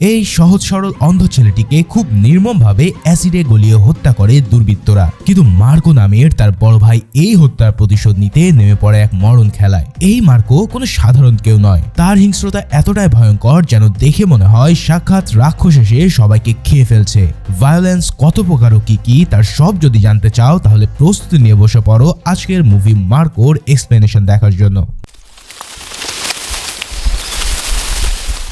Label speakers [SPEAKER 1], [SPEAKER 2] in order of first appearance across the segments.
[SPEAKER 1] এই সহজ সরল অন্ধ ছেলেটিকে খুব নির্মমভাবে অ্যাসিডে গলিয়ে হত্যা করে দুর্বৃত্তরা। কিন্তু মার্কো নামের তার বড় ভাই এই হত্যার প্রতিশোধ নিতে নেমে পড়ে এক মরণ খেলায়। এই মার্কো কোনো সাধারণ কেউ নয়। তার হিংস্রতা এতটাই ভয়ঙ্কর যেন দেখে মনে হয় সাক্ষাৎ রাক্ষস এসে সবাইকে খেয়ে ফেলছে। ভায়োলেন্স কত প্রকার ও কি কি, তার সব যদি জানতে চাও তাহলে প্রস্তুতি নিয়ে বসে পড়ো আজকের মুভি মার্কোর এক্সপ্লেনেশন দেখার জন্য।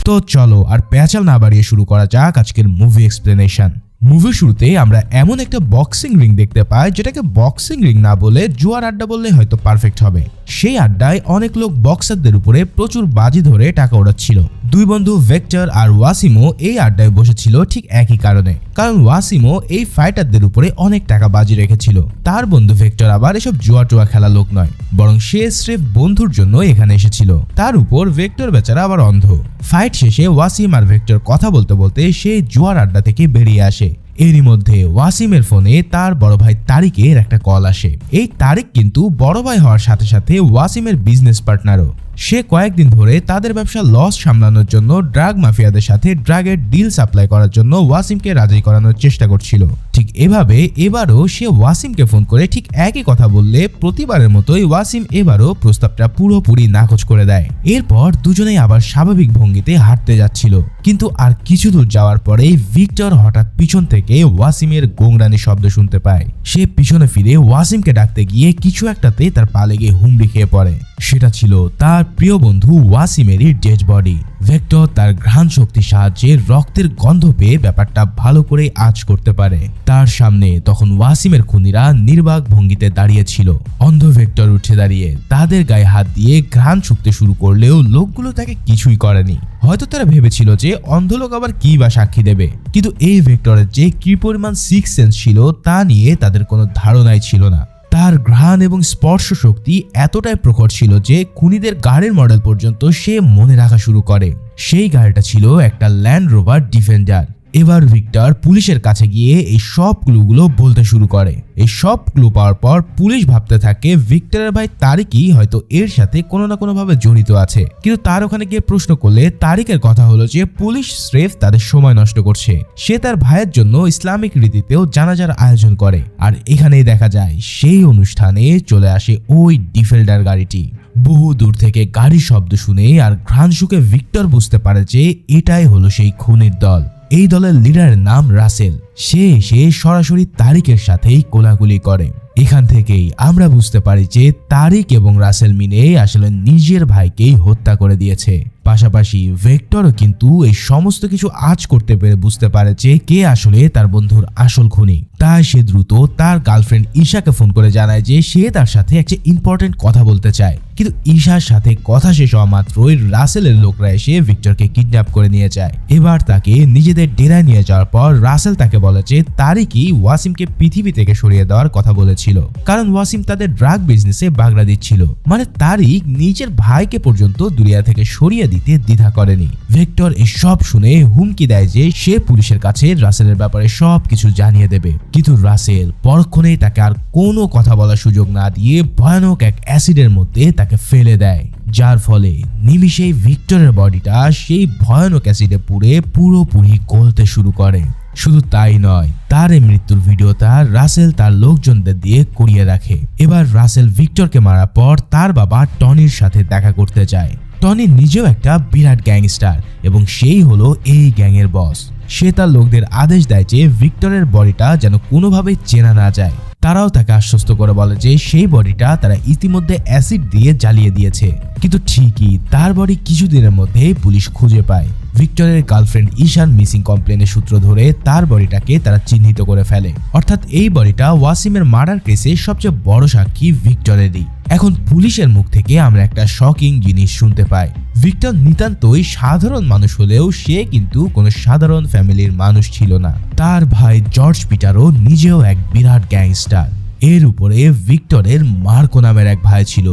[SPEAKER 1] তো চলো আর প্যাচাল না বাড়িয়ে শুরু করা যাক আজকের মুভি এক্সপ্লেনেশন মুভি শুরুতে আমরা এমন একটা বক্সিং রিং দেখতে পাই, যেটাকে বক্সিং রিং না বলে জুয়ার আড্ডা বললে হয়তো পারফেক্ট হবে। সেই আড্ডায় অনেক লোক বক্সারদের উপরে প্রচুর বাজি ধরে টাকা ওড়াচ্ছিল। দুই বন্ধু ভেক্টর আর ওয়াসিমো এই আড্ডায় বসেছিল ঠিক একই কারণে। কারণ ওয়াসিমো এই ফাইটারদের উপরে অনেক টাকা বাজি রেখেছিল। তার বন্ধু ভেক্টর আবার এসব জুয়া টুয়া খেলা লোক নয়, বরং সে স্রেফ বন্ধুর জন্য এখানে এসেছিল। তার উপর ভেক্টর বেচারা আবার অন্ধ। ফাইট শেষে ওয়াসিম আর ভেক্টর কথা বলতে বলতে সে জুয়ার আড্ডা থেকে বেরিয়ে আসে। এরই মধ্যে ওয়াসিমের ফোনে তার বড় ভাই তারিকের একটা কল আসে। এই তারিক কিন্তু বড় ভাই হওয়ার সাথে সাথে ওয়াসিমের বিজনেস পার্টনারও সে কয়েকদিন ধরে তাদের ব্যবসা লস সামলানোর জন্য ড্রাগ মাফিয়াদের সাথে ড্রাগের ডিল সাপ্লাই করার জন্য ওয়াসিমকে রাজি করানোর চেষ্টা করছিল। ঠিক এভাবে এবারও সে ওয়াসিমকে ফোন করে ঠিক একই কথা বললে প্রতিবারের মতোই ওয়াসিম এবারও প্রস্তাবটা পুরোপুরি নাকচ করে দেয়। এরপর দুজনেই আবার স্বাভাবিক ভঙ্গিতে হাঁটতে যাচ্ছিল। কিন্তু আর কিছু দূর যাওয়ার পরেই ভিক্টর হঠাৎ পিছন থেকে ওয়াসিমের গোংরানি শব্দ শুনতে পায়। সে পিছনে ফিরে ওয়াসিমকে ডাকতে গিয়ে কিছু একটাতে তার পা লেগে হুমড়ি খেয়ে পড়ে। সেটা ছিল তার প্রিয় বন্ধু ওয়াসিমেরই ডেড বডি। ভেক্টর তার ঘ্রাণ শক্তির সাহায্যে রক্তের গন্ধ পেয়ে ব্যাপারটা ভালো করে আজ করতে পারে। তার সামনে তখন ওয়াসিমের খুনিরা নির্বাক ভঙ্গিতে দাঁড়িয়েছিল। অন্ধ ভেক্টর উঠে দাঁড়িয়ে তাদের গায়ে হাত দিয়ে ঘ্রাণ শুকতে শুরু করলেও লোকগুলো তাকে কিছুই করেনি। হয়তো তারা ভেবেছিল যে অন্ধ লোক আবার কি বা সাক্ষী দেবে। কিন্তু এই ভেক্টরের যে কি পরিমাণ সিক্স সেন্স ছিল তা নিয়ে তাদের কোনো ধারণাই ছিল না। তার ঘ্রাণ এবং স্পর্শ শক্তি এতটাই প্রখর ছিল যে খুনিদের গাড়ির মডেল পর্যন্ত সে মনে রাখা শুরু করে। সেই গাড়িটা ছিল একটা ল্যান্ড রোভার ডিফেন্ডার এবার ভিক্টর পুলিশের কাছে গিয়ে এই সব ক্লুগুলো বলতে শুরু করে। এই সব ক্লু পাওয়ার পর পুলিশ ভাবতে থাকে ভিক্টরের ভাই তারিকই হয়তো এর সাথে কোনো না কোনোভাবে জড়িত আছে। কিন্তু তার ওখানে গিয়ে প্রশ্ন করলে তারিকের কথা হলো যে পুলিশ স্রেফ তাদের সময় নষ্ট করছে। সে তার ভাইয়ের জন্য ইসলামিক রীতিতেও জানাজার আয়োজন করে। আর এখানেই দেখা যায় সেই অনুষ্ঠানে চলে আসে ওই ডিফেল্ডার গাড়িটি। বহু দূর থেকে গাড়ির শব্দ শুনে আর ঘ্রাণ শুকে ভিক্টর বুঝতে পারে যে এটাই হলো সেই খুনির দল। এই দলের লিডারের নাম রাসেল। সে এসে সরাসরি তারিকের সাথেই কোলাকুলি করে। এখান থেকেই আমরা বুঝতে পারি যে তারিক এবং রাসেল মিলে আসলে নিজের ভাইকেই হত্যা করে দিয়েছে। পাশাপাশি ভেক্টরও কিন্তু এই সমস্ত কিছু আজ করতে পেরে বুঝতে পারে যে কে আসলে তার বন্ধুর আসল খুনি। তাই সে দ্রুত তার গার্লফ্রেন্ড ঈশাকে ফোন করে জানায় যে সে তার সাথে একটা ইম্পর্টেন্ট কথা বলতে চায়। কিন্তু ঈশার সাথে কথা শেষ হওয়া মাত্রই রাসেলের লোকরা এসে ভিক্টরকে কিডন্যাপ করে নিয়ে যায়। এবার তাকে নিজেদের ডেরায় নিয়ে যাওয়ার পর রাসেল তাকে বলে যে তারিকই ওয়াসিমকে পৃথিবী থেকে সরিয়ে দেওয়ার কথা বলেছিল। কারণ ওয়াসিম তাদের ড্রাগ বিজনেসে বাগড়া দিচ্ছিল। মানে তারিক নিজের ভাইকে পর্যন্ত দুনিয়া থেকে সরিয়ে দিতে দ্বিধা করেনি। ভেক্টর এসব শুনে হুমকি দেয় যে সে পুলিশের কাছে রাসেলের ব্যাপারে সব কিছু জানিয়ে দেবে। কিন্তু রাসেল পরক্ষণেই তাকে আর কোনো কথা বলার সুযোগ না দিয়ে ভয়ানক এক অ্যাসিডের মধ্যে তাকে ফেলে দেয়। যার ফলে নিমিষেই ভিক্টরের বডিটা সেই ভয়ানক অ্যাসিডে পুড়ে পুরোপুরি গলতে শুরু করে। শুধু তাই নয় তার এই মৃত্যুর ভিডিওটা রাসেল তার লোকজনদের দিয়ে করিয়ে রাখে। এবার রাসেল ভিক্টরকে মারার পর তার বাবা টনির সাথে দেখা করতে যায়। টনি নিজেও একটা বিরাট গ্যাংস্টার এবং সেই হলো এই গ্যাংয়ের বস। সে তার লোকদের আদেশ দেয় যে ভিক্টরের বডিটা যেন কোনোভাবেই চেনা না যায়। তারাও তাকে আশ্বস্ত করে বলে যে সেই বডিটা তারা ইতিমধ্যে অ্যাসিড দিয়ে জ্বালিয়ে দিয়েছে। কিন্তু ঠিকই তার বডি কিছুদিনের মধ্যেই পুলিশ খুঁজে পায়। ভিক্টরের গার্লফ্রেন্ড ঈশান মিসিং কমপ্লেনের সূত্র ধরে তার বডিটাকে তারা চিহ্নিত করে ফেলে। অর্থাৎ এই বডিটা ওয়াসিমের মার্ডার কেসে সবচেয়ে বড় সাক্ষী ভিক্টরেরই। এখন পুলিশের মুখ থেকে আমরা একটা শকিং জিনিস শুনতে পাই। ভিক্টর নিতান্তই সাধারণ মানুষ হলেও সে কিন্তু কোনো সাধারণ ফ্যামিলির মানুষ ছিল না। তার ভাই জর্জ পিটারও নিজেও এক বিরাট গ্যাংস্টার। এর উপরে ভিক্টরের মার্কো নামের এক ভাই ছিল,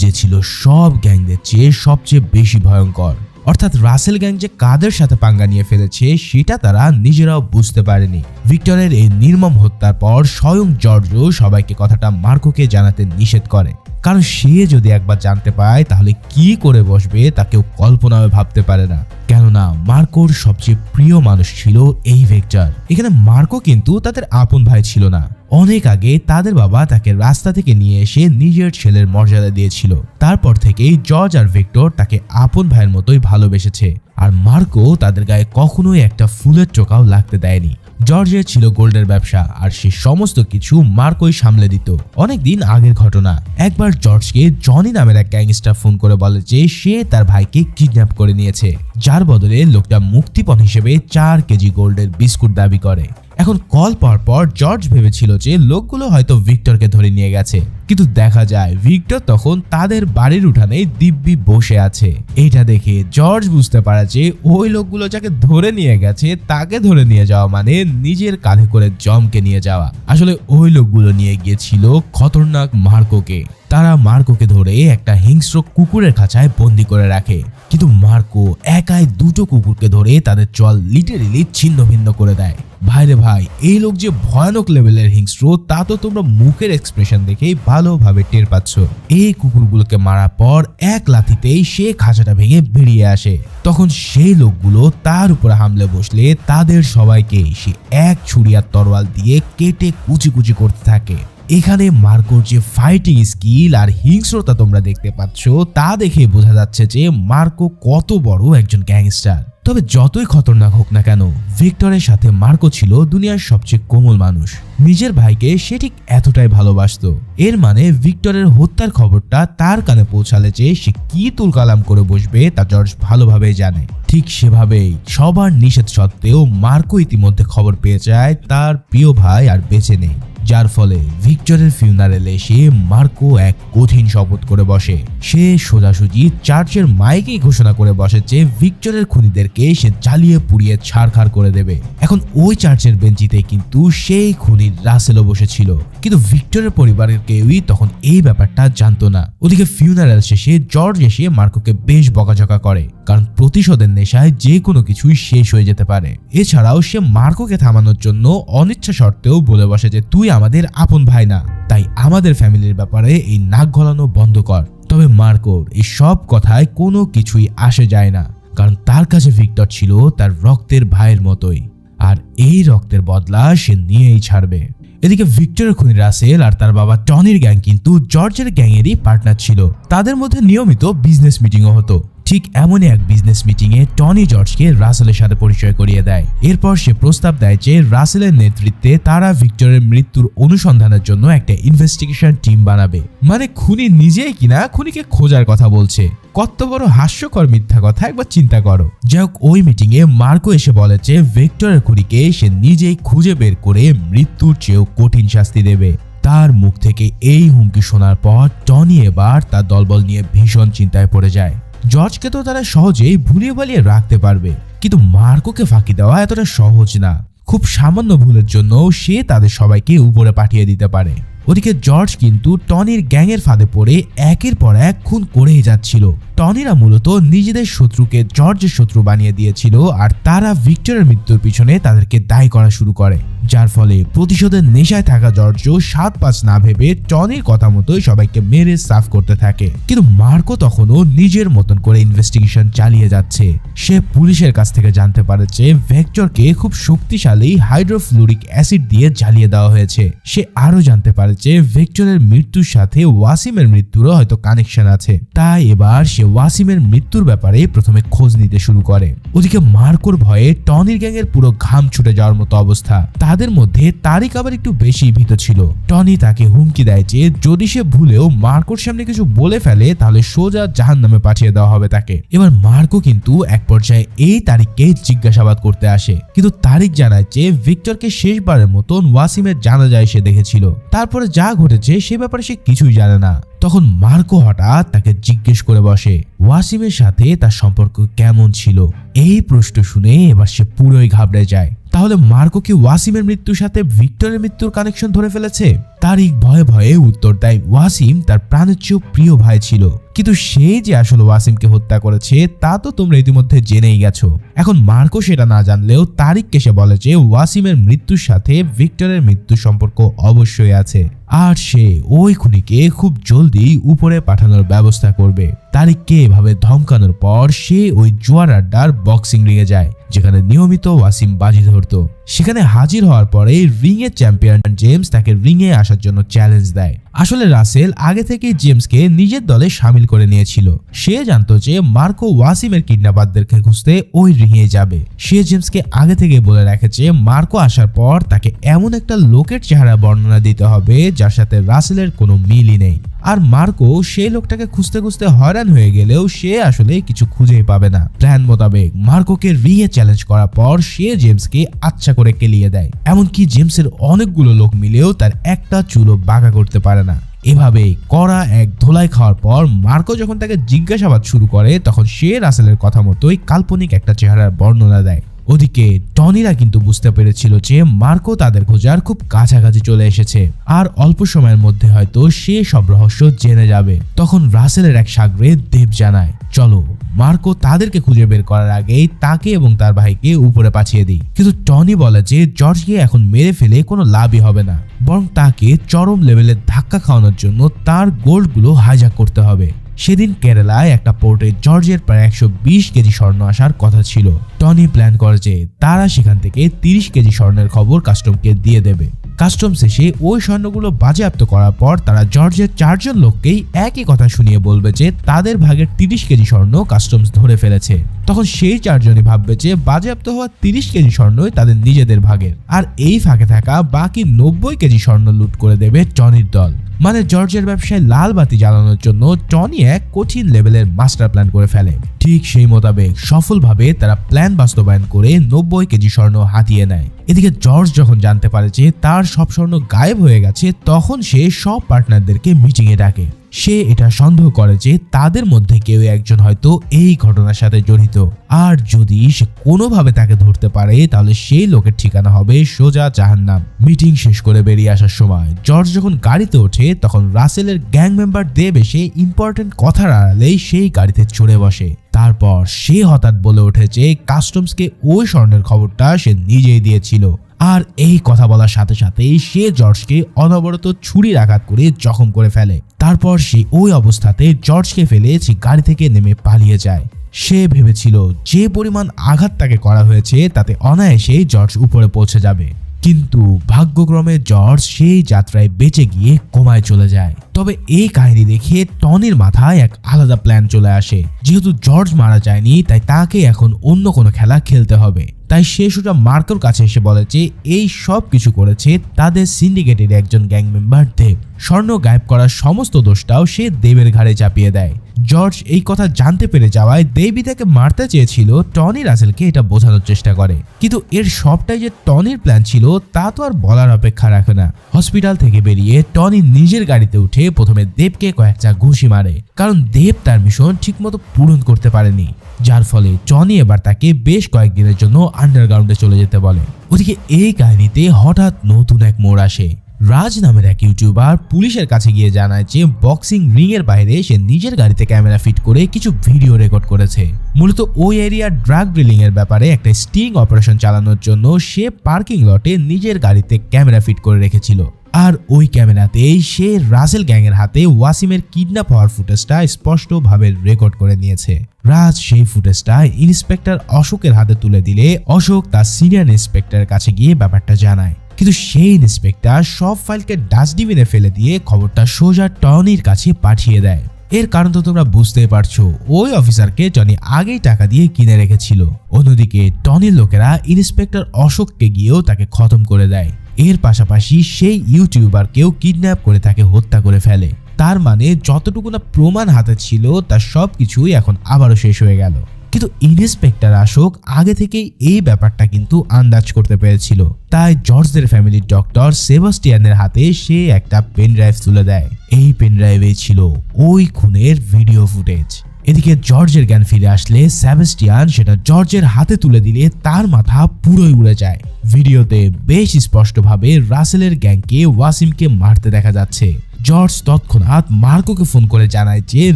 [SPEAKER 1] যে ছিল সব গ্যাংদের চেয়ে সবচেয়ে বেশি ভয়ঙ্কর। অর্থাৎ রাসেল গ্যাং যে কাদের সাথে পাঙ্গা নিয়ে ফেলেছে, সেটা তারা নিজেরাও বুঝতে পারেনি। ভিক্টরের এই নির্মম হত্যার পর স্বয়ং জর্জ সবাইকে কথাটা মার্কোকে জানাতে নিষেধ করে। কারণ সে যদি একবার জানতে পায়, তাহলে কি করে বসবে তা কেউ কল্পনায় ভাবতে পারে না। কেননা মার্কোর সবচেয়ে প্রিয় মানুষ ছিল এই ভেক্টর। এখানে মার্কো কিন্তু তাদের আপন ভাই ছিল না। অনেক আগে তাদের বাবা তাকে রাস্তা থেকে নিয়ে এসে নিজের ছেলের মর্যাদা দিয়েছিল। তারপর থেকেই জর্জ আর ভিক্টর তাকে আপন ভাইয়ের মতোই ভালোবেসেছে। আর মার্কো তাদের গায়ে কখনোই একটা ফুলের টোকাও লাগতে দেয়নি। জর্জের ছিল গোল্ডের ব্যবসা, আর সে সমস্ত কিছু মার্কোই সামলে দিত। অনেকদিন আগের ঘটনা। একবার জর্জকে জনি নামের এক গ্যাংস্টার ফোন করে বলে যে সে তার ভাইকে কিডন্যাপ করে নিয়েছে। যার বদলে লোকটা মুক্তিপণ হিসেবে চার কেজি গোল্ডের বিস্কুট দাবি করে। এখন কল পাওয়ার পর জর্জ ভেবেছিল যে লোকগুলো হয়তো ভিক্টরকে ধরে নিয়ে গেছে। কিন্তু দেখা যায়, ভিক্টর তখন তাদের বাড়ির উঠানে দিব্যি বসে আছে। এটা দেখে জর্জ বুঝতে পারে যে ওই লোকগুলো যাকে ধরে নিয়ে গেছে, তাকে ধরে নিয়ে যাওয়া মানে নিজের কাঁধে করে জমকে নিয়ে যাওয়া। আসলে ওই লোকগুলো নিয়ে গিয়েছিল খতরনাক মার্কোকে। তারা মার্কোকে ধরে একটা হিংস্র কুকুরের খাঁচায় বন্দি করে রাখে। কিন্তু মার্কো একাই দুটো কুকুরকে ধরে তাদের চল লিটারেলি ছিন্ন ভিন্ন করে দেয়। ভাইরে ভাই, এই লোক যে ভয়ানক লেভেলের হিংস্র, তা তো তোমরা মুখের এক্সপ্রেশন দেখেই ভালোভাবে টের পাচ্ছ। এই কুকুরগুলোকে মারার পর এক লাথিতেই সে খাঁচাটা ভেঙে বেরিয়ে আসে। তখন সেই লোকগুলো তার উপরে হামলে বসলে তাদের সবাইকে সে এক ছুরিয়ার তরোয়াল দিয়ে কেটে কুচি কুচি করতে থাকে। এখানে মার্কোর যে ফাইটিং স্কিল আর হিংস্রতা তোমরা দেখতে পাচ্ছ, তা দেখে বোঝা যাচ্ছে যে মার্কো কত বড় একজন গ্যাংস্টার তবে যতই খতরনাক হোক না কেন, ভিক্টরের সাথে মার্কো ছিল দুনিয়ার সবচেয়ে কোমল মানুষ। নিজের ভাইকে সে ঠিক এতটাই ভালোবাসতো। এর মানে ভিক্টরের হত্যার খবরটা তার কানে পৌঁছালে যে সে কি তুলকালাম করে বসবে তা জর্জ ভালোভাবেই জানে। ঠিক সেভাবেই সবার নিষেধ সত্ত্বেও মার্কো ইতিমধ্যে খবর পেয়ে যায় তার প্রিয় ভাই আর বেঁচে নেই। যার ফলে ভিক্টরের ফিউনারেলে সে মার্কো এক কঠিন শপথ করে বসে। সে সোজাসুজি চার্চের মাইকেই ঘোষণা করে বসে যে ভিক্টরের খুনিদেরকে সে জ্বালিয়ে পুড়িয়ে ছাড়খাড় করে দেবে। এখন ওই চার্চের বেঞ্চিতে কিন্তু সেই খুনির রাসেলও বসেছিল। কিন্তু ভিক্টরের পরিবারের কেউই তখন এই ব্যাপারটা জানতো না। ওদিকে ফিউনারেল শেষে জর্জ এসে মার্কোকে বেশ বকাঝকা করে, কারণ প্রতিশোধের নেশায় যে কোনো কিছুই শেষ হয়ে যেতে পারে। এছাড়াও সে মার্কোকে থামানোর জন্য অনিচ্ছা সত্ত্বেও বলে বসে যে, তুই আমাদের আপন ভাই না, তাই আমাদের ফ্যামিলির ব্যাপারে এই নাক গলানো বন্ধ কর। তবে মার্কোর এই সব কথায় কোনো কিছুই আসে যায় না, কারণ তার কাছে ভিক্টর ছিল তার রক্তের ভাইয়ের মতোই, আর এই রক্তের বদলা সে নিয়েই ছাড়বে। এদিকে ভিক্টরের খুনি রাসেল আর তার বাবা টনির গ্যাং কিন্তু জর্জের গ্যাংয়েরই পার্টনার ছিল। তাদের মধ্যে নিয়মিত বিজনেস মিটিংও হতো। ঠিক এমনই এক বিজনেস মিটিংয়ে টনি জর্জকে রাসেলের সাথে পরিচয় করিয়ে দেয়। এরপর সে প্রস্তাব দেয় যে রাসেলের নেতৃত্বে তারা ভিক্টরের মৃত্যুর অনুসন্ধানের জন্য একটা ইনভেস্টিগেশন টিম বানাবে। মানে খুনি নিজেই কিনা খুনিকে খোঁজার কথা বলছে। কত বড় হাস্যকর মিথ্যা কথা, একবার চিন্তা করো। যাই হোক, ওই মিটিং এ মার্কো এসে বলে যে ভেক্টরের খুনিকে সে নিজেই খুঁজে বের করে মৃত্যুর চেয়েও কঠিন শাস্তি দেবে। তার মুখ থেকে এই হুমকি শোনার পর টনি এবার তার দলবল নিয়ে ভীষণ চিন্তায় পড়ে যায়। জর্জকে তো তারা সহজেই ভুলিয়ে ভালিয়ে রাখতে পারবে। কিন্তু মার্কোকে ফাঁকি দেওয়া এতটা সহজ না। খুব সামান্য ভুলের জন্য সে তাদের সবাইকে উপরে পাঠিয়ে দিতে পারে। ওদিকে জর্জ কিন্তু টনির গ্যাংয়ের ফাঁদে পড়ে একের পর এক খুন করেই যাচ্ছিল। টনিরা মূলত নিজেদের শত্রুকে জর্জের শত্রু বানিয়ে দিয়েছিল আর তারা ভিক্টরের মৃত্যুর পিছনে তাদেরকে দায়ী করা শুরু করে, যার ফলে প্রতিশোধের নেশায় থাকা জর্জ সাত পাঁচ না ভেবে টনির কথা মতোই সবাইকে মেরে সাফ করতে থাকে। কিন্তু মার্কো তখনও নিজের মতন করে ইনভেস্টিগেশন চালিয়ে যাচ্ছে। সে পুলিশের কাছ থেকে জানতে পারে যে ভেক্টরকে খুব শক্তিশালী হাইড্রোফ্লুরিক অ্যাসিড দিয়ে জ্বালিয়ে দেওয়া হয়েছে। সে আরও জানতে পারে যে ভেক্টরের মৃত্যুর সাথে ওয়াসিমের মৃত্যুরও হয়তো কানেকশন আছে। তাই এবার সে ওয়াসিমের মৃত্যুর ব্যাপারে প্রথমে খোঁজ নিতে শুরু করে। ওদিকে মার্কোর ভয়ে টনির গ্যাংয়ের পুরো ঘাম ছুটে যাওয়ার মতো অবস্থা। তাদের মধ্যে তারিক আবার একটু বেশি ভীত ছিল। টনি তাকে হুমকি দেয় যে, যদি সে ভুলেও মার্কোর সামনে কিছু বলে ফেলে, তাহলে সোজা জাহান নামে পাঠিয়ে দেওয়া হবে তাকে। এবার মার্কো কিন্তু এক পর্যায়ে এই তারিখকে জিজ্ঞাসাবাদ করতে আসে। কিন্তু তারিক জানায় যে, ভিক্টরকে শেষবারের মতন ওয়াসিমের জানা যায় সে দেখেছিল। তারপরে যা ঘটেছে সে ব্যাপারে সে কিছুই জানে না। তখন মার্কো হঠাৎ তাকে জিজ্ঞেস করে বসে ওয়াসিমের সাথে তার সম্পর্ক কেমন ছিল? এই প্রশ্ন শুনে এবার সে পুরোই ঘাবড়ে যায়। তাহলে মার্কো কি ওয়াসিমের মৃত্যুর সাথে ভিক্টরের মৃত্যুর কানেকশন ধরে ফেলেছে? তারিক ভয়ে ভয়ে উত্তর দেয় ওয়াসিম, তার প্রাণের চেয়েও প্রিয় ভাই ছিল। কিন্তু সে যে আসলে ওয়াসিমকে হত্যা করেছে, তা তো তোমরা ইতিমধ্যে জেনেই গেছো। এখন মার্কো সেটা না জানলেও তারিককে সে বলে যে ওয়াসিমের মৃত্যুর সাথে ভিক্টরের মৃত্যুর সম্পর্ক অবশ্যই আছে। আর সে ওই খুনিকে খুব জলদি উপরে পাঠানোর ব্যবস্থা করবে। তারিককে এভাবে ধমকানোর পর সে ওই জুয়ার আড্ডার বক্সিং রিংয়ে যায়। যেখানে নিয়মিত ওয়াসিম বাজি ধরত। সেখানে হাজির হওয়ার পরে রিং এর চ্যাম্পিয়ন জেমস তাকে রিং এ আসার জন্য চ্যালেঞ্জ দেয়। আসলে রাসেল আগে থেকেই জেমসকে নিজের দলে সামিল করে নিয়েছিল। সে জানতো যে মার্কো ওয়াসিমের কিডন্যাপারদেরকে খুঁজতে ওই রিংয়ে যাবে। সে জেমসকে আগে থেকে বলে রাখেছে মার্কো আসার পর তাকে এমন একটা লোকের চেহারা বর্ণনা দিতে হবে যার সাথে রাসেলের কোনো মিলই নেই। আর মার্কো সেই লোকটাকে খুঁজতে খুঁজতে হয়রান হয়ে গেলেও সে আসলে কিছু খুঁজেই পাবে না। প্ল্যান মোতাবেক মার্কোকে রিয়ে চ্যালেঞ্জ করার পর সে জেমসকে আচ্ছা করে কেলিয়ে দেয়। এমনকি জেমসের অনেকগুলো লোক মিলেও তার একটা চুলও বাঁকা করতে পারে না। এভাবে করা এক ধোলাই খাওয়ার পর মার্কো যখন তাকে জিজ্ঞাসাবাদ শুরু করে, তখন সে রাসেলের কথা মতোই কাল্পনিক একটা চেহারার বর্ণনা দেয়। ওদিকে টনিরা কিন্তু বুঝতে পেরেছিল যে মার্কো তাদের খোঁজার খুব কাছাকাছি চলে এসেছে। আর অল্প সময়ের মধ্যে হয়তো সে সব রহস্য জেনে যাবে। তখন রাসেলের এক সাগরে দেব জানায়, চলো, মার্কো তাদেরকে খুঁজে বের করার আগেই তাকে এবং তার ভাইকে উপরে পাঠিয়ে দিই। কিন্তু টনি বলে যে জর্জকে এখন মেরে ফেলে কোনো লাভই হবে না। বরং তাকে চরম লেভেলের ধাক্কা খাওয়ানোর জন্য তার গোল্ডগুলো হাইজ্যাক করতে হবে। সেদিন কেরালায় একটা পোর্টে জর্জের প্রায় একশো বিশ কেজি স্বর্ণ আসার কথা ছিল। টনি প্ল্যান করে যে তারা সেখান থেকে তিরিশ কেজি স্বর্ণের খবর কাস্টমকে দিয়ে দেবে। কাস্টমস এসে ওই স্বর্ণগুলো বাজেয়াপ্ত করার পর তারা জর্জের চারজন লোককেই একই কথা শুনিয়ে বলবে যে তাদের ভাগের তিরিশ কেজি স্বর্ণ কাস্টমস ধরে ফেলেছে। তখন সেই চারজনই ভাববে যে বাজেয়াপ্ত হওয়া তিরিশ কেজি স্বর্ণই তাদের নিজেদের ভাগের। আর এই ফাঁকে থাকা বাকি নব্বই কেজি স্বর্ণ লুট করে দেবে টনির দল। মানে জর্জের ব্যবসায় লাল বাতি জ্বালানোর জন্য টনি এক কঠিন লেভেলের মাস্টার প্ল্যান করে ফেলে। ঠিক সেই মোতাবেক সফলভাবে তারা প্ল্যান বাস্তবায়ন করে নব্বই কেজি স্বর্ণ হাতিয়ে নেয়। এদিকে জর্জ যখন জানতে পারে যে তার সব স্বর্ণ গায়েব হয়ে গেছে, তখন সে সব পার্টনারদেরকে মিটিংয়ে ডাকে। সে এটা সন্দেহ করে যে তাদের মধ্যে কেউ একজন হয়তো এই ঘটনার সাথে জড়িত। আর যদি সে কোনোভাবে তাকে ধরতে পারে, তাহলে সেই লোকের ঠিকানা হবে সোজা জাহান্নাম। মিটিং শেষ করে বেরিয়ে আসার সময়, জর্জ যখন গাড়িতে ওঠে, তখন রাসেলের গ্যাং মেম্বার দেব এসে ইম্পর্টেন্ট কথার আড়ালেই সেই গাড়িতে চড়ে বসে। তারপর সে হঠাৎ বলে ওঠে যে কাস্টমসকে ওই স্বর্ণের খবরটা সে নিজেই দিয়েছিল। আর এই কথা বলার সাথে সাথেই সে জর্জকে অনবরত ছুরির আঘাত করে জখম করে ফেলে। তারপর সে ওই অবস্থাতে জর্জকে ফেলে সে গাড়ি থেকে নেমে পালিয়ে যায়। সে ভেবেছিল যে পরিমাণ আঘাত তাকে করা হয়েছে তাতে অনায়াসেই জর্জ উপরে পৌঁছে যাবে। কিন্তু ভাগ্যক্রমে জর্জ সেই যাত্রায় বেঁচে গিয়ে কোমায় চলে যায়। তবে এই কাহিনী দেখে টনির মাথায় এক আলাদা প্ল্যান চলে আসে। যেহেতু জর্জ মারা যায়নি, তাই তাকে এখন অন্য কোনো খেলা খেলতে হবে। তাই সে মার্কোর কাছে এসে বলে যে, এই সব কিছু করেছে তাদের সিন্ডিকেটের একজন গ্যাং মেম্বার দেব। স্বর্ণ গায়েব করার সমস্ত দোষটাও সে দেবের ঘাড়ে চাপিয়ে দেয়। জর্জ এই কথা জানতে পেরে যাওয়ায় দেবী তাকে মারতে চেয়েছিল, টনি রাসেলকে এটা বোঝানোর চেষ্টা করে। কিন্তু এর সবটাই যে টনির প্ল্যান ছিল, তা তো আর বলার অপেক্ষা রাখে না। হসপিটাল থেকে বেরিয়ে টনি নিজের গাড়িতে উঠে প্রথমে দেবকে কয়েকটা ঘুষি মারে। কারণ দেব তার মিশন ঠিকমতো পূরণ করতে পারেনি। যার ফলে টনি এবার তাকে বেশ কয়েকদিনের জন্য আন্ডারগ্রাউন্ডে চলে যেতে বলে। ওদিকে এই কাহিনীতে হঠাৎ নতুন এক মোড় আসে। রাজ নামের এক ইউটিউবার পুলিশের কাছে গিয়ে জানায় যে বক্সিং রিং এর বাইরে সে নিজের গাড়িতে ক্যামেরা ফিট করে কিছু ভিডিও রেকর্ড করেছে। মূলত ওই এরিয়ার ড্রাগ ড্রিলিং এর ব্যাপারে একটা স্টিং অপারেশন চালানোর জন্য সে পার্কিং লটে নিজের গাড়িতে ক্যামেরা ফিট করে রেখেছিল। আর ওই ক্যামেরাতেই সে রাসেল গ্যাংয়ের হাতে ওয়াসিমের কিডন্যাপ হওয়ার ফুটেজটা স্পষ্টভাবে রেকর্ড করে নিয়েছে। রাজ সেই ফুটেজটা ইন্সপেক্টর অশোকের হাতে তুলে দিলে অশোক তার সিনিয়র ইন্সপেক্টরের কাছে গিয়ে ব্যাপারটা জানায়। কিন্তু সেই ইন্সপেক্টর সব ফাইলকে ডাস্টবিনে ফেলে দিয়ে খবরটা সোজা টনির কাছে পাঠিয়ে দেয়। এর কারণ তো তোমরা বুঝতেই পারছ, ওই অফিসারকে টনি আগেই টাকা দিয়ে কিনে রেখেছিল। অন্যদিকে টনির লোকেরা ইন্সপেক্টর অশোককে গিয়েও তাকে খতম করে দেয়। এর পাশাপাশি সেই ইউটিউবারকেও কিডন্যাপ করে তাকে হত্যা করে ফেলে। তার মানে যতটুকু না প্রমাণ হাতে ছিল, তার সব কিছুই এখন আবারও শেষ হয়ে গেল। কিন্তু ইন্সপেক্টর অশোক আগে থেকেই এই ব্যাপারটা কিন্তু আন্দাজ করতে পেরেছিল। তাই জর্জদের ফ্যামিলির ডক্টর সেবাস্টিয়ানের হাতে সে একটা পেন ড্রাইভ তুলে দেয়। এই পেন ড্রাইভে ছিল ওই খুনের ভিডিও ফুটেজ এদিকে জর্জের জ্ঞান ফিরে আসলে সেবাস্টিয়ান সেটা জর্জের হাতে তুলে দিলে তার মাথা পুরোই উড়ে যায়। ভিডিওতে বেশ স্পষ্টভাবে রাসেলের গ্যাংকে ওয়াসিমকে মারতে দেখা যাচ্ছে। জর্জ তৎক্ষণাৎ মার্কোকে ফোন করে জানায় যে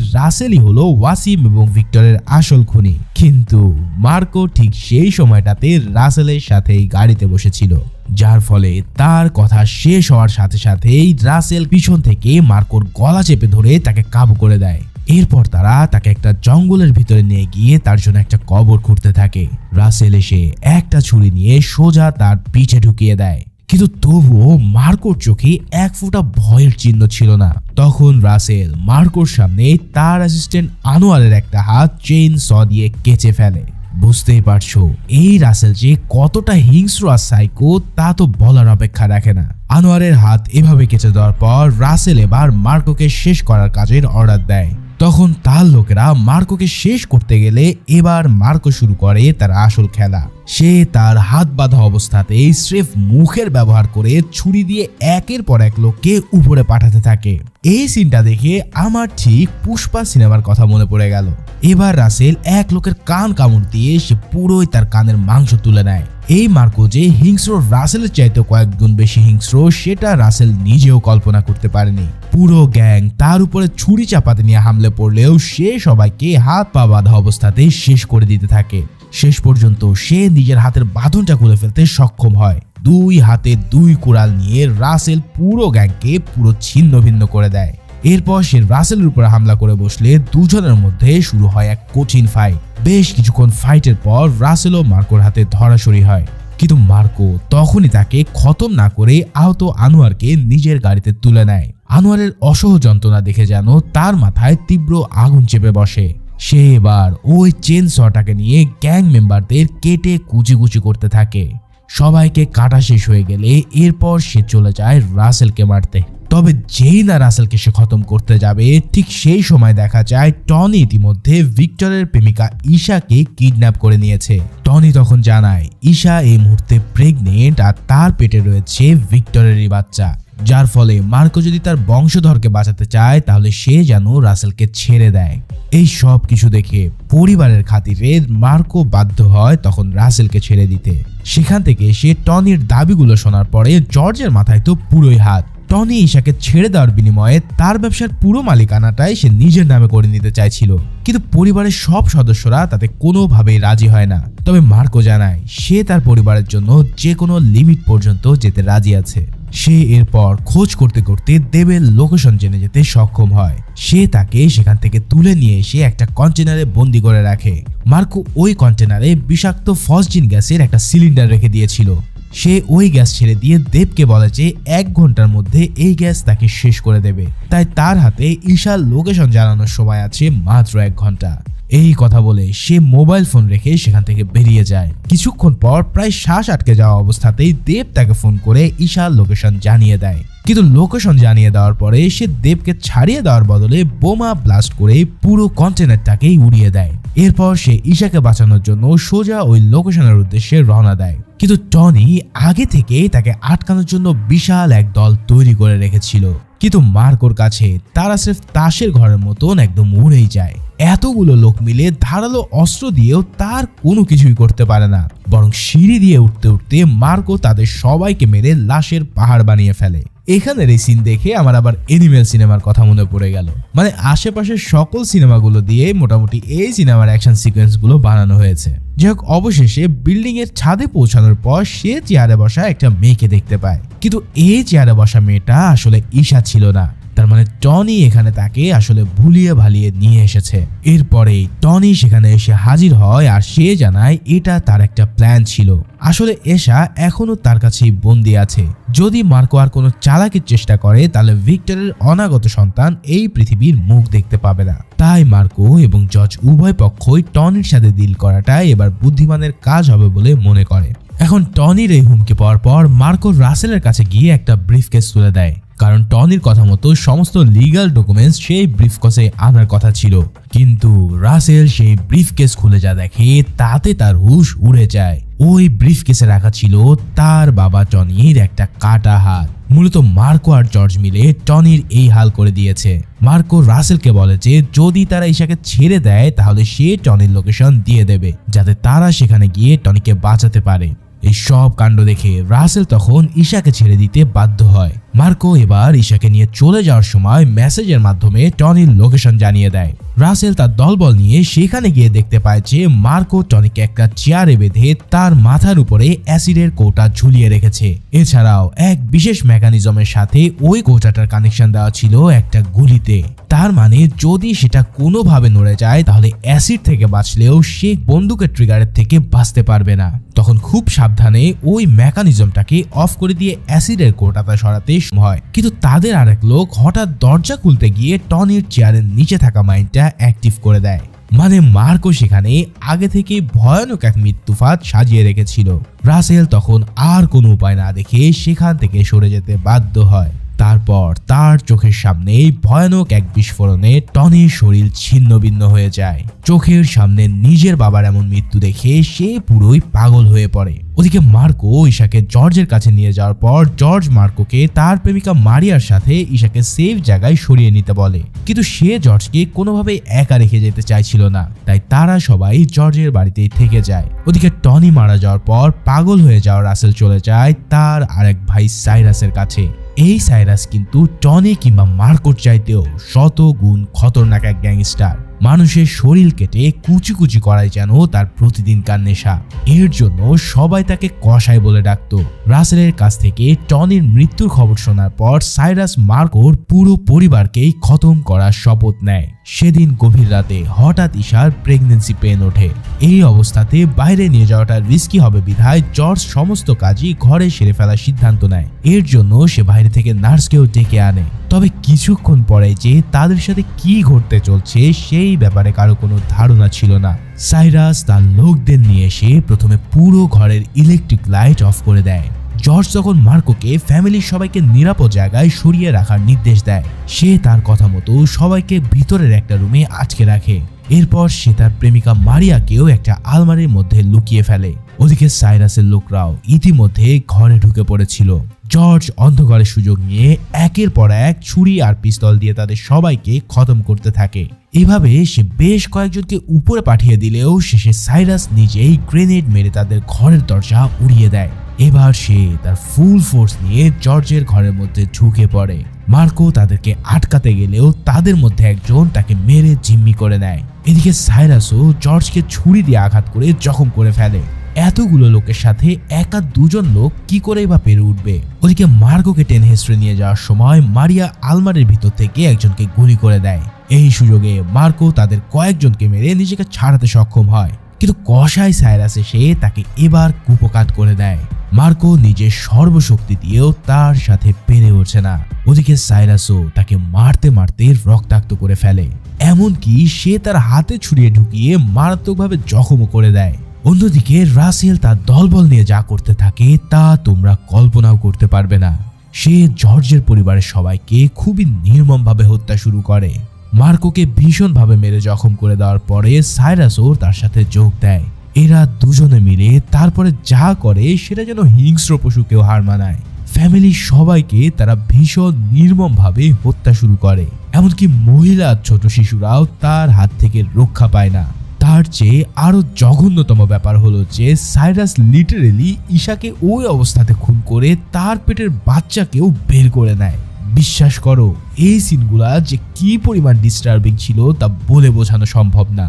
[SPEAKER 1] রাসেলই হলো ওয়াসিম এবং ভিক্টরের আসল খুনি। কিন্তু মার্কো ঠিক সেই সময়টাতে রাসেলের সাথেই গাড়িতে বসেছিল। যার ফলে তার কথা শেষ হওয়ার সাথে সাথেই রাসেল পিছন থেকে মার্কোর গলা চেপে ধরে তাকে কাবু করে দেয়। এরপর তারা তাকে একটা জঙ্গলের ভিতরে নিয়ে গিয়ে তার জন্য একটা কবর খুঁড়তে থাকে। রাসেল এসে একটা ছুরি নিয়ে সোজা তার পিঠে ঢুকিয়ে দেয়। কিন্তু তবুও মার্কোর চোখে এক ফোঁটা ভয়ের চিহ্ন ছিল না। তখন রাসেল মার্কোর সামনে তার অ্যাসিস্ট্যান্ট আনোয়ারের একটা হাত চেইন স দিয়ে কেচে ফেলে। বুঝতেই পারছ, এই রাসেল যে কতটা হিংস্র আর সাইকো তা তো বলার অপেক্ষা রাখে না। আনোয়ারের হাত এভাবে কেচে দেওয়ার পর রাসেল এবার মার্কোকে শেষ করার কাজের অর্ডার দেয়। তখন তার লোকেরা মার্কোকে শেষ করতে গেলে এবার মার্কো শুরু করে তার আসল খেলা। সে তার হাত বাঁধা অবস্থাতেই স্রেফ মুখের ব্যবহার করে ছুরি দিয়ে একের পর এক লোককে উপরে পাঠাতে থাকে। এই সিনটা দেখে আমার ঠিক পুষ্পা সিনেমার কথা মনে পড়ে গেল। এবার রাসেল এক লোকের কান কামড় দিয়ে সে পুরোই তার কানের মাংস তুলে নেয়। এই মার্কো যে হিংস্র রাসেলের চাইতে কয়েক বেশি হিংস্র, সেটা রাসেল নিজেও কল্পনা করতে পারেনি। পুরো গ্যাং তার উপরে ছুরি চাপাতে নিয়ে হামলে পড়লেও সে সবাইকে হাত পা বাঁধা অবস্থাতেই শেষ করে দিতে থাকে। শেষ পর্যন্ত সে নিজের হাতের বাঁধনটা খুলে ফেলতে সক্ষম হয়। দুই হাতে দুই কুড়াল নিয়ে রাসেল পুরো গ্যাংকে পুরো ছিন্ন ভিন্ন করে দেয়। এরপর সে রাসেলের উপর হামলা করে বসলে দুজনের মধ্যে শুরু হয় এক কঠিন ফাইট বেশ কিছুক্ষণ ফাইটের পর রাসেল ও মার্কোর হাতে ধরাশরি হয়। কিন্তু মার্কো তখনই তাকে খতম না করে আহত আনোয়ারকে নিজের গাড়িতে তুলে নেয়। আনোয়ারের অসহ যন্ত্রণা দেখে যেন তার মাথায় তীব্র আগুন চেপে বসে। সে এবার ওই চেন শটাকে নিয়ে গ্যাং মেম্বারদের কেটে কুচি কুচি করতে থাকে। সবাইকে কাটা শেষ হয়ে গেলে এরপর সে চলে যায় রাসেলকে মারতে। তবে যেই না রাসেলকে সে খতম করতে যাবে, ঠিক সেই সময় দেখা যায় টনি ইতিমধ্যে ভিক্টরের প্রেমিকা ঈশাকে কিডন্যাপ করে নিয়েছে। টনি তখন জানায়, ঈশা এই মুহূর্তে প্রেগনেন্ট আর তার পেটে রয়েছে ভিক্টরেরই বাচ্চা। যার ফলে মার্কো যদি তার বংশধরকে বাঁচাতে চায়, তাহলে সে যেন রাসেলকে ছেড়ে দেয়। এই সব কিছু দেখে পরিবারের খাতিরে মার্কো বাধ্য হয় তখন রাসেলকে ছেড়ে দিতে। সেখান থেকে সে টনির দাবিগুলো শোনার পরে জর্জের মাথায় তো পুরোই হাত। টনি ঈশাকে ছেড়ে দেওয়ার বিনিময়ে তার ব্যবসার পুরো মালিকানাটাই সে নিজের নামে করে নিতে চাইছিল। কিন্তু পরিবারের সব সদস্যরা তাতে কোনোভাবেই রাজি হয় না। তবে মার্কো জানায়, সে তার পরিবারের জন্য যে কোনো লিমিট পর্যন্ত যেতে রাজি আছে। সে এরপর খোঁজ করতে করতে দেবের লোকেশন জেনে যেতে সক্ষম হয়। সে তাকে সেখান থেকে তুলে নিয়ে এসে একটা কন্টেনারে বন্দি করে রাখে। মার্কো ওই কন্টেনারে বিষাক্ত ফসজিন গ্যাসের একটা সিলিন্ডার রেখে দিয়েছিল। সে ওই গ্যাস ছেড়ে দিয়ে দেবকে বলে যে এক ঘণ্টার মধ্যে এই গ্যাস তাকে শেষ করে দেবে। তাই তার হাতে ঈশার লোকেশন জানানোর সময় আছে মাত্র এক ঘণ্টা। এই কথা বলে সে মোবাইল ফোন রেখে সেখান থেকে বেরিয়ে যায়। কিছুক্ষণ পর প্রায় শ্বাস আটকে যাওয়া অবস্থাতেই দেব তাকে ফোন করে ঈশার লোকেশন জানিয়ে দেয়। কিন্তু লোকেশন জানিয়ে দেওয়ার পরে সে দেবকে ছাড়িয়ে দেওয়ার বদলে বোমা ব্লাস্ট করে পুরো কন্টেনারটাকেই উড়িয়ে দেয়। এরপর সে ঈশাকে বাঁচানোর জন্য সোজা ওই লোকেশনের উদ্দেশ্যে রওনা দেয়। কিন্তু টনি আগে থেকে তাকে আটকানোর জন্য বিশাল এক দল তৈরি করে রেখেছিল। কিন্তু মার্কোর কাছে তারা স্রেফ তাসের ঘরের মতন একদম উড়েই যায়। এতগুলো লোক মিলে ধারালো অস্ত্র দিয়েও তার কোনো কিছুই করতে পারে না। বরং সিঁড়ি দিয়ে উঠতে উঠতে মার্কো তাদের সবাইকে মেরে লাশের পাহাড় বানিয়ে ফেলে। এখানের এই সিন দেখে আমার আবার এনিমেল সিনেমার কথা মনে পড়ে গেল। মানে আশেপাশের সকল সিনেমাগুলো দিয়ে মোটামুটি এই সিনেমার অ্যাকশন সিকোয়েন্সগুলো বানানো হয়েছে। যাই হোক, অবশেষে বিল্ডিং এর ছাদে পৌঁছানোর পর সে চেয়ারে বসা একটা মেয়েকে দেখতে পায়। কিন্তু এই চেয়ারে বসা মেয়েটা আসলে ঈশা ছিল না। তার মানে টনি এখানে তাকে আসলে ভুলিয়ে ভালিয়ে নিয়ে এসেছে। এরপরেই টনি সেখানে এসে হাজির হয় আর সে জানায় এটা তার একটা প্ল্যান ছিল। আসলে এশা এখনও তার কাছেই বন্দি আছে। যদি মার্কো আর কোনো চালাকির চেষ্টা করে, তাহলে ভিক্টরের অনাগত সন্তান এই পৃথিবীর মুখ দেখতে পাবে না। তাই মার্কো এবং জজ উভয় পক্ষই টনির সাথে ডিল করাটাই এবার বুদ্ধিমানের কাজ হবে বলে মনে করে। এখন টনির এই হুমকি পাওয়ার পর মার্কো রাসেলের কাছে গিয়ে একটা ব্রিফকেস তুলে দেয়। কারণ টনির কথা মতো সমস্ত লিগ্যাল ডকুমেন্টস সেই ব্রিফকেসে আনার কথা ছিল। কিন্তু রাসেল সেই ব্রিফকেস খুলে যা দেখে তাতে তার হুশ উড়ে যায়। ওই ব্রিফকেসে রাখা ছিল তার বাবা টনির একটা কাটা হাত মূলত মার্কো আর জর্জ মিলে টনির এই হাল করে দিয়েছে। মার্কো রাসেলকে বলে যে, যদি তারা ঈশাকে ছেড়ে দেয়, তাহলে সে টনির লোকেশন দিয়ে দেবে, যাতে তারা সেখানে গিয়ে টনিকে বাঁচাতে পারে। এই সব কাণ্ড দেখে রাসেল তখন ঈশাকে ছেড়ে দিতে বাধ্য হয়। মার্কো এবার ঈশাকে নিয়ে চলে যাওয়ার সময় মেসেজের মাধ্যমে টনির লোকেশন জানিয়ে দেয়। রাসেল তার দলবল নিয়ে সেখানে গিয়ে দেখতে পায় যে মার্কো টনিকে একটা চেয়ারে বেঁধে তার মাথার উপরে অ্যাসিডের কোটা ঝুলিয়ে রেখেছে। এছাড়াও এক বিশেষ মেকানিজমের সাথে ওই কোটাটার কানেকশন দেওয়া ছিল একটা গুলিতে। তার মানে যদি সেটা কোনোভাবে নড়ে যায়, তাহলে অ্যাসিড থেকে বাঁচলেও সে বন্দুকের ট্রিগারের থেকে বাঁচতে পারবে না। তখন খুব সাবধানে ওই মেকানিজমটাকে অফ করে দিয়ে অ্যাসিডের কোটাটা সরাতে হয় কিন্তু তাদের আরেক লোক হঠাৎ দরজা খুলতে গিয়ে টনির চেয়ারের নিচে থাকা মাইন্ডটা অ্যাক্টিভ করে দেয়। মানে মার্কো সেখানে আগে থেকে ভয়ানক এক মৃত্যুফাত সাজিয়ে রেখেছিল। রাসেল তখন আর কোনো উপায় না দেখে সেখান থেকে সরে যেতে বাধ্য হয়। তারপর তার চোখের সামনেই ভয়ানক এক বিস্ফোরণে টনির শরীর ছিন্ন ভিন্ন হয়ে যায়। চোখের সামনে নিজের বাবার এমন মৃত্যু দেখে সে পুরোই পাগল হয়ে পড়ে। ওদিকে মার্কো ঈশাকে জর্জের কাছে নিয়ে যাওয়ার পর জর্জ মার্কোকে তার প্রেমিকা মারিয়ার সাথে ঈশাকে সেফ জায়গায় সরিয়ে নিতে বলে। কিন্তু সে জর্জকে কোনোভাবে একা রেখে যেতে চাইছিল না। তাই তারা সবাই জর্জের বাড়িতেই থেকে যায়। ওদিকে টনি মারা যাওয়ার পর পাগল হয়ে যাওয়া রাসেল চলে যায় তার আরেক ভাই সাইরাসের কাছে। এই সাইরাস কিন্তু টনি কিংবা মার্কোর চাইতেও শত গুণ খতরনাক এক গ্যাংস্টার। মানুষের শরীর কেটে কুচি কুচি করাই যেন তার প্রতিদিনকার নেশা। এর জন্য সবাই তাকে কষাই বলে ডাকতো। রাসেলের কাছ থেকে টনির মৃত্যুর খবর শোনার পর সাইরাস মার্কোর পুরো পরিবারকেই খতম করার শপথ নেয়। সেদিন গভীর রাতে হঠাৎ ঈশার প্রেগনেন্সি পেন ওঠে। এই অবস্থাতে বাইরে নিয়ে যাওয়াটা রিস্কি হবে বিধায় জর্জ সমস্ত কাজই ঘরে সেরে ফেলার সিদ্ধান্ত নেয়। এর জন্য সে বাইরে থেকে নার্সকেও ডেকে আনে। তবে কিছুক্ষণ পরে যে তাদের সাথে কি ঘটতে চলছে, সেই ব্যাপারে কারও কোনো ধারণা ছিল না। সাইরাস তার লোকদের নিয়ে এসে প্রথমে পুরো ঘরের ইলেকট্রিক লাইট অফ করে দেয়। জর্জ তখন মার্কোকে ফ্যামিলির সবাইকে নিরাপদ জায়গায় সরিয়ে রাখার নির্দেশ দেয়, সে তার কথা মতো সবাইকে ভিতরের একটা রুমে আটকে রাখে। এরপর সে তার প্রেমিকা মারিয়াকেও একটা আলমারির মধ্যে লুকিয়ে ফেলে। ওদিকে সাইরাসের লোকরাও ইতিমধ্যে ঘরে ঢুকে পড়েছিল। জর্জ অন্ধকারের সুযোগ নিয়ে একের পর এক ছুরি আর পিস্তল দিয়ে তাদের সবাইকে খতম করতে থাকে। এভাবে সে বেশ কয়েকজনকে উপরে পাঠিয়ে দিলেও শেষে সাইরাস নিজেই গ্রেনেড মেরে তাদের ঘরের দরজা উড়িয়ে দেয়। এবার সে তার ফুল ফোর্স নিয়ে জর্জের ঘরের মধ্যে ঢুকে পড়ে। মার্কো তাদেরকে আটকাতে গেলেও তাদের মধ্যে একজন তাকে মেরে জিম্মি করে নেয়। এদিকে সাইরাসও জর্জকে ছুরি দিয়ে আঘাত করে জখম করে ফেলে। এতগুলো লোকের সাথে একা দুজন লোক কি করেই বা পেরে উঠবে? ওদিকে মার্গোকে টেন হেসড়ে নিয়ে যাওয়ার সময় মারিয়া আলমারির ভিতর থেকে একজনকে গুলি করে দেয়। এই সুযোগে মার্কো তাদের কয়েকজনকে মেরে নিজেকে ছাড়াতে সক্ষম হয়। কিন্তু কষাই সাইরাস এসে তাকে এবার কুপকাত করে দেয়। মার্কো নিজের সর্বশক্তি দিয়েও তার সাথে পেরে ওঠে না। ওদিকে সাইরাসও তাকে মারতে মারতে রক্তাক্ত করে ফেলে। এমনকি সে তার হাতে ছুড়িয়ে ঢুকিয়ে মারাত্মকভাবে জখমও করে দেয়। অন্যদিকে রাসেল তার দলবল নিয়ে যা করতে থাকে, তা তোমরা কল্পনাও করতে পারবে না। সে জর্জের পরিবারের সবাইকে খুবই নির্মমভাবে হত্যা শুরু করে। মার্কোকে ভীষণভাবে মেরে জখম করে দেওয়ার পরে সাইরাসও তার সাথে যোগ দেয়। এরা দুজনে মিলে তারপরে যা করে সেটা যেন হিংস্র পশুকেও হার মানায়। ফ্যামিলির সবাইকে তারা ভীষণ নির্মমভাবে হত্যা শুরু করে। এমনকি মহিলা ছোট শিশুরাও তার হাত থেকে রক্ষা পায় না। তার চেয়ে আরও জঘন্যতম ব্যাপার হলো যে সাইরাস লিটারেলি ঈশাকে ওই অবস্থাতে খুন করে তার পেটের বাচ্চাকেও বের করে নেয়। বিশ্বাস করো, এই সিনগুলা যে কি পরিমাণ ডিস্টার্বিং ছিল তা বলে বোঝানো সম্ভব না।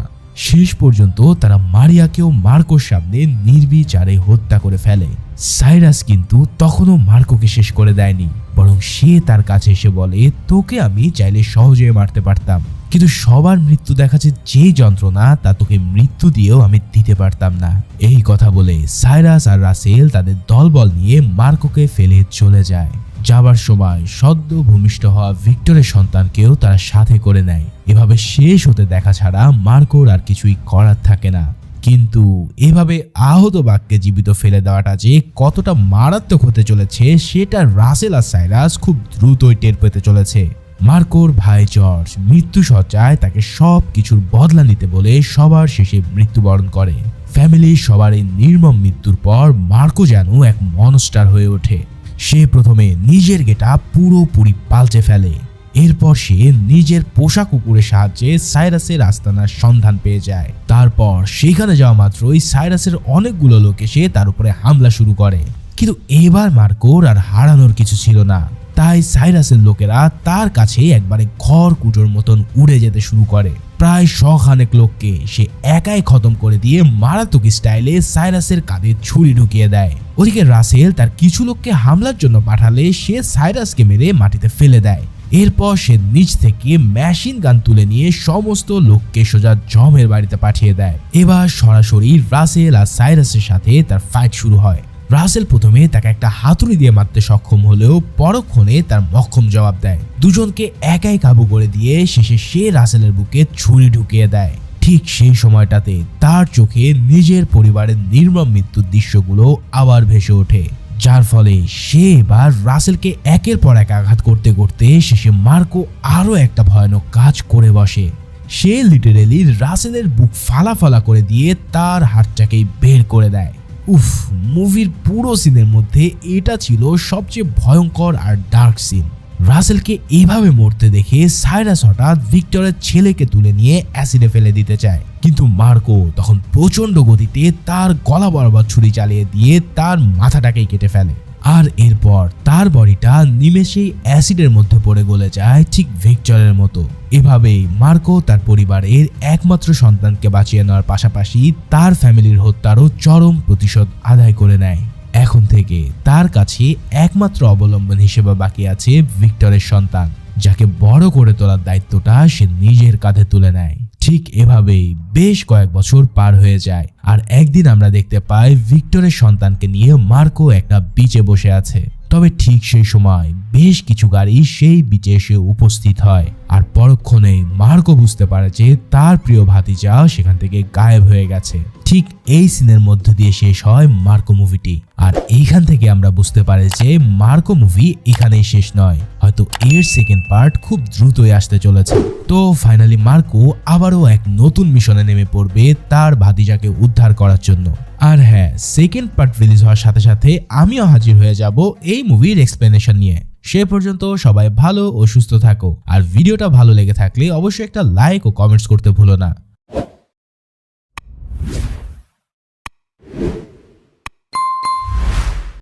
[SPEAKER 1] শেষ পর্যন্ত তারা মারিয়াকেও মার্কোর সামনে নির্বিচারে হত্যা করে ফেলে। সাইরাস কিন্তু তখনও মার্কোকে শেষ করে দেয়নি, বরং সে তার কাছে এসে বলে, তোকে আমি চাইলে সহজে মারতে পারতাম। কিন্তু সবার মৃত্যু দেখাচ্ছে যে যন্ত্রণা, তা তোকে মৃত্যু দিয়েও আমি দিতে পারতাম না। এই কথা বলে সাইরাস আর রাসেল তাদের দলবল নিয়ে মার্কোকে ফেলে চলে যায়। যাবার সময় সদ্য ভূমিষ্ঠ হওয়া ভিক্টরের সন্তানকেও তারা সাথে করে নেয়। এভাবে শেষ হতে দেখা ছাড়া মার্কোর আর কিছুই করার থাকে না। কিন্তু এভাবে আহত বাক্যে জীবিত ফেলে দেওয়াটা যে কতটা মারাত্মক হতে চলেছে, সেটা রাসেল আর সাইরাস খুব দ্রুতই টের পেতে চলেছে। মার্কোর ভাই জর্জ মৃত্যু সজ্জায় তাকে সব কিছুর বদলা নিতে বলে সবার শেষে মৃত্যুবরণ করে। ফ্যামিলির সবার এই নির্মম মৃত্যুর পর মার্কো যেন এক মনস্টার হয়ে ওঠে। সে প্রথমে নিজের গেটা পুরোপুরি পাল্টে ফেলে। এরপর সে নিজের পোশাক কুকুরের সাহায্যে সাইরাসের আস্তানার সন্ধান পেয়ে যায়। তারপর সেখানে যাওয়া মাত্রই সাইরাসের অনেকগুলো লোক এসে তার উপরে হামলা শুরু করে। কিন্তু এবার মার্কোর আর হারানোর কিছু ছিল না। তাই সাইরাসের লোকেরা তার কাছে একবারে ঘর কুটোর মতন উড়ে যেতে শুরু করে। প্রায় শখানেক লোককে সে একাই খতম করে দিয়ে মারাত্মক স্টাইলে সাইরাসের কাঁধে ছুরি ঢুকিয়ে দেয়। ওদিকে রাসেল তার কিছু লোককে হামলার জন্য পাঠালে সে সাইরাসকে মেরে মাটিতে ফেলে দেয়। এরপর সে নিচ থেকে মেশিন গান তুলে নিয়ে সমস্ত লোককে সোজা জমের বাড়িতে পাঠিয়ে দেয়। এবার সরাসরি রাসেল আর সাইরাসের সাথে তার ফাইট শুরু হয়। রাসেল প্রথমে তাকে একটা হাতুড়ি দিয়ে মারতে সক্ষম হলেও পরক্ষণে তার মক্ষম জবাব দেয়। দুজনকে একাই কাবু করে দিয়ে শেষে সে রাসেলের বুকে ছুরি ঢুকিয়ে দেয়। ঠিক সেই সময়টাতে তার চোখে নিজের পরিবারের নির্মম মৃত্যুর দৃশ্যগুলো আবার ভেসে ওঠে। যার ফলে সে এবার রাসেলকে একের পর এক আঘাত করতে করতে শেষে মার্কো আরও একটা ভয়ানক কাজ করে বসে। সে লিটারেলি রাসেলের বুক ফালা ফালা করে দিয়ে তার হাতটাকেই বের করে দেয়। উফ মুভির পুরো সিনের মধ্যে এটা ছিল সবচেয়ে ভয়ঙ্কর আর ডার্ক সিন রাসেলকে এভাবে মরতে দেখে সাইরাস হঠাৎ ভিক্টরের ছেলেকে তুলে নিয়ে অ্যাসিডে ফেলে দিতে চায়। কিন্তু মার্কো তখন প্রচণ্ড গতিতে তার গলা বরাবর ছুরি চালিয়ে দিয়ে তার মাথাটাকেই কেটে ফেলে। আর এরপর তার বডিটা নিমেষেই অ্যাসিডের মধ্যে পড়ে গলে যায় ঠিক ভিক্টরের মতো। এভাবেই মার্কো তার পরিবারের একমাত্র সন্তানকে বাঁচিয়ে নেওয়ার পাশাপাশি তার ফ্যামিলির হত্যারও চরম প্রতিশোধ আদায় করে নেয়। এখন থেকে তার কাছে একমাত্র অবলম্বন হিসেবে বাকি আছে ভিক্টরের সন্তান। যাকে বড় করে তোলার দায়িত্বটা সে নিজের কাঁধে তুলে নেয়। ঠিক এভাবেই বেশ কয়েক বছর পার হয়ে যায়। আর একদিন আমরা দেখতে পাই ভিক্টরের সন্তানকে নিয়ে মার্কো একটা বিচে বসে আছে। তবে ঠিক সেই সময় বেশ কিছু গাড়ি সেই বিচে এসে উপস্থিত হয়। আর পরক্ষণে মার্কো বুঝতে পারে যে তার প্রিয় ভাতিজা সেখান থেকে গায়েব হয়ে গেছে। ঠিক এই সিনের মধ্য দিয়ে শেষ হয় মার্কো মুভিটি। আর এইখান থেকে আমরা বুঝতে পারি যে মার্কো মুভি এখানেই শেষ নয়। হয়তো এর সেকেন্ড পার্ট খুব দ্রুতই আসতে চলেছে। তো ফাইনালি মার্কো আবারও এক নতুন মিশনে নেমে পড়বে তার ভাতিজাকে উদ্ধার করার জন্য। আর হ্যাঁ সেকেন্ড পার্ট রিলিজ হওয়ার সাথে সাথে আমিও হাজির হয়ে যাব এই মুভির এক্সপ্লেনেশন নিয়ে। সে পর্যন্ত সবাই ভালো ও সুস্থ থাকো। আর ভিডিওটা ভালো লেগে থাকলে অবশ্যই একটা লাইক ও কমেন্টস করতে ভুলো না।